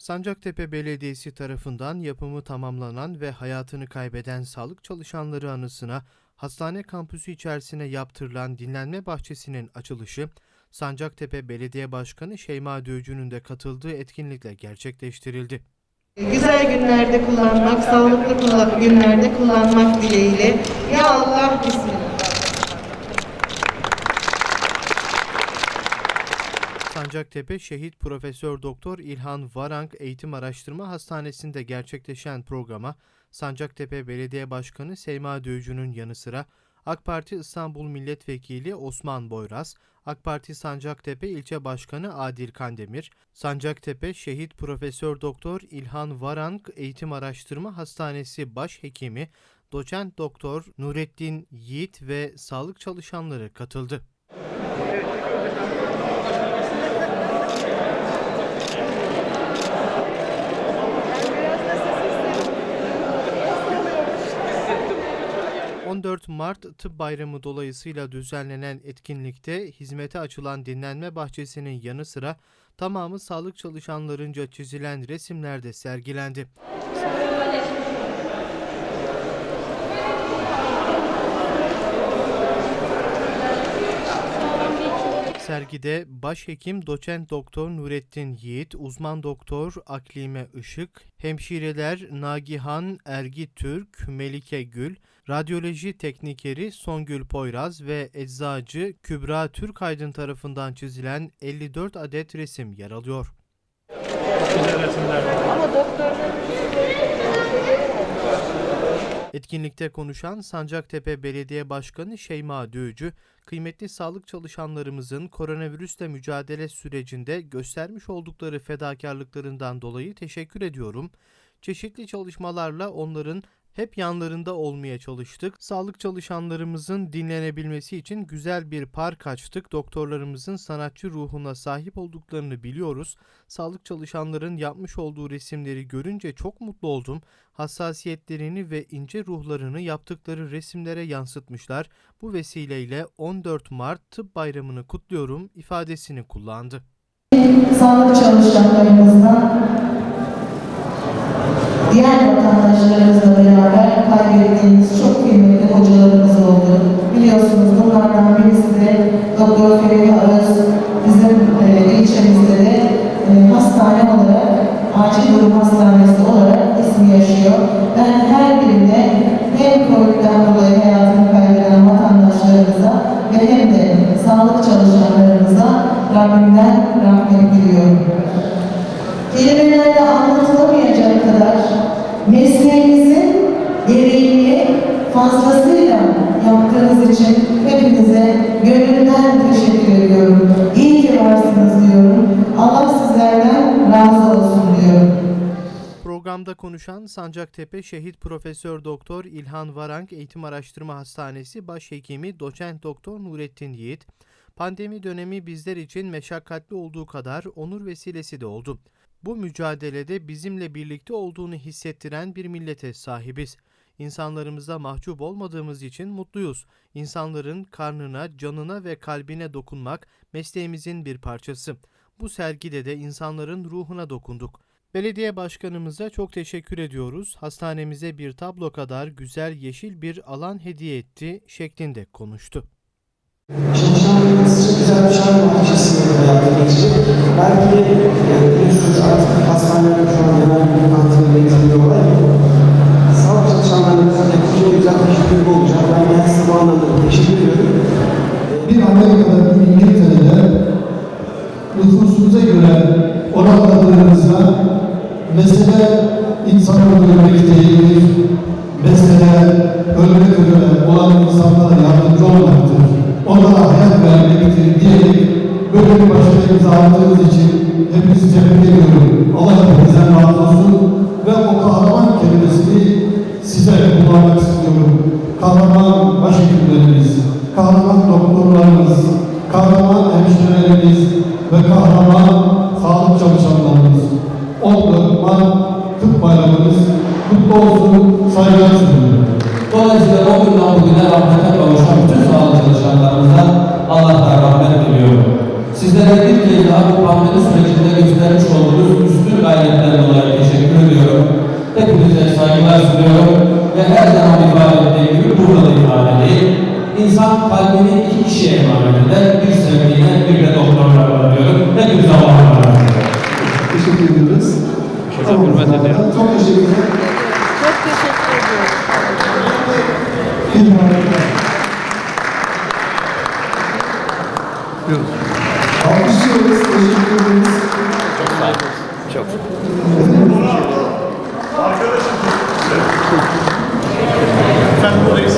Sancaktepe Belediyesi tarafından yapımı tamamlanan ve hayatını kaybeden sağlık çalışanları anısına hastane kampüsü içerisine yaptırılan dinlenme bahçesinin açılışı, Sancaktepe Belediye Başkanı Şeyma Dövcü'nün de katıldığı etkinlikle gerçekleştirildi. Güzel günlerde kullanmak, sağlıklı günlerde kullanmak dileğiyle. Ya Allah Bismillah. Sancaktepe Şehit Profesör Doktor İlhan Varank Eğitim Araştırma Hastanesi'nde gerçekleşen programa Sancaktepe Belediye Başkanı Seyma Dövcü'nün yanı sıra AK Parti İstanbul Milletvekili Osman Boyraz, AK Parti Sancaktepe İlçe Başkanı Adil Kandemir, Sancaktepe Şehit Profesör Doktor İlhan Varank Eğitim Araştırma Hastanesi Başhekimi Doçent Doktor Nurettin Yiğit ve sağlık çalışanları katıldı. ...14 Mart Tıp Bayramı dolayısıyla düzenlenen etkinlikte hizmete açılan dinlenme bahçesinin yanı sıra tamamı sağlık çalışanlarınca çizilen resimler de sergilendi. Sergide başhekim doçent doktor Nurettin Yiğit, uzman doktor Aklime Işık, hemşireler Nagihan Ergi Türk, Melike Gül, radyoloji teknikeri Songül Poyraz ve eczacı Kübra Türkaydın tarafından çizilen 54 adet resim yer alıyor. Etkinlikte konuşan Sancaktepe Belediye Başkanı Şeyma Düğücü, kıymetli sağlık çalışanlarımızın koronavirüsle mücadele sürecinde göstermiş oldukları fedakarlıklarından dolayı teşekkür ediyorum. Çeşitli çalışmalarla onların hep yanlarında olmaya çalıştık. Sağlık çalışanlarımızın dinlenebilmesi için güzel bir park açtık. Doktorlarımızın sanatçı ruhuna sahip olduklarını biliyoruz. Sağlık çalışanların yapmış olduğu resimleri görünce çok mutlu oldum. Hassasiyetlerini ve ince ruhlarını yaptıkları resimlere yansıtmışlar. Bu vesileyle 14 Mart Tıp Bayramı'nı kutluyorum ifadesini kullandı. Sağlık çalışanlarımızdan diğer vatandaşlarımızla beraber kaybettiğimiz çok kıymetli hocalarımız oldu. Biliyorsunuz bunlardan birisi de Doktor Feriha Ağız bizim e, ilçemizde de e, hastane olarak, acil durum hastanesi olarak ismi yaşıyor. Ben her birine hem Covid'den dolayı hayatını kaybeden vatandaşlarımıza ve hem de sağlık çalışanlarımıza Rabbimden rahmet diliyorum. Kelimelerle anlatılamayacak kadar gereğini fazlasıyla yaptığınız için hepinize gönülden teşekkür ediyorum. İyi ki varsınız diyorum. Allah sizlerden razı olsun diyorum. Programda konuşan Sancaktepe Şehit Profesör Doktor İlhan Varank Eğitim Araştırma Hastanesi Başhekimi Doçent Doktor Nurettin Yiğit, pandemi dönemi bizler için meşakkatli olduğu kadar onur vesilesi de oldu. Bu mücadelede bizimle birlikte olduğunu hissettiren bir millete sahibiz. İnsanlarımıza mahcup olmadığımız için mutluyuz. İnsanların karnına, canına ve kalbine dokunmak mesleğimizin bir parçası. Bu sergide de insanların ruhuna dokunduk. Belediye başkanımıza çok teşekkür ediyoruz. Hastanemize bir tablo kadar güzel yeşil bir alan hediye etti şeklinde konuştu. Çalışanlarımız için güzel bir şarj bahçesi hayata geçecek. Belki e, biliyorsunuz artık hastanelerde şu an genel bir olay. Sağlık çalışanlarımıza yapıcı teşekkür olacak. Ben kendisine bu anlamda teşekkür ediyorum. bir Amerika'da, İngiltere'de nüfusumuza göre oranladığımızda mesele insan öldürmek değildir. Mesele ölmek üzere olan insanlara yardımcı olmaktır. Onlara hayat vermektir diyerek böyle bir başarı imza attığınız için hepinizi tebrik ediyorum. Allah hepinizden Kahraman başhekimlerimiz, kahraman doktorlarımız, kahraman hemşirelerimiz ve kahraman sağlık çalışanlarımız. 14 Mart Tıp Bayramımız kutlu olsun, saygılar sunuyorum. Dolayısıyla o günden bugüne rahmete kavuşan bütün sağlık çalışanlarımıza Allah'tan rahmet diliyorum. Sizlere bir kez daha bu pandemi sürecinde göstermiş olduğunuz üstün gayretlerden Hepinize saygılar sunuyorum ve her zaman ifade ettiğim hürmet ediyorum. Çok teşekkür ederim. Çok teşekkür ediyorum. Alkışlıyoruz. Teşekkür ederiz. Çok sağ olun. Çok. Arkadaşım. Sen buradayız.